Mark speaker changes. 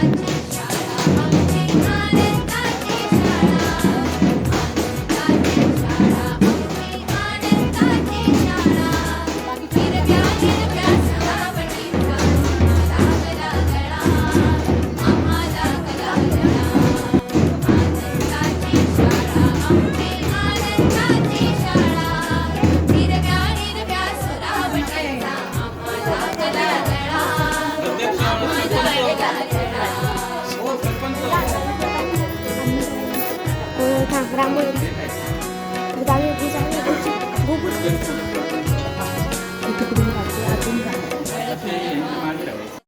Speaker 1: Bye.
Speaker 2: গ্রাম্য গ্রামে গ্রামে গোবর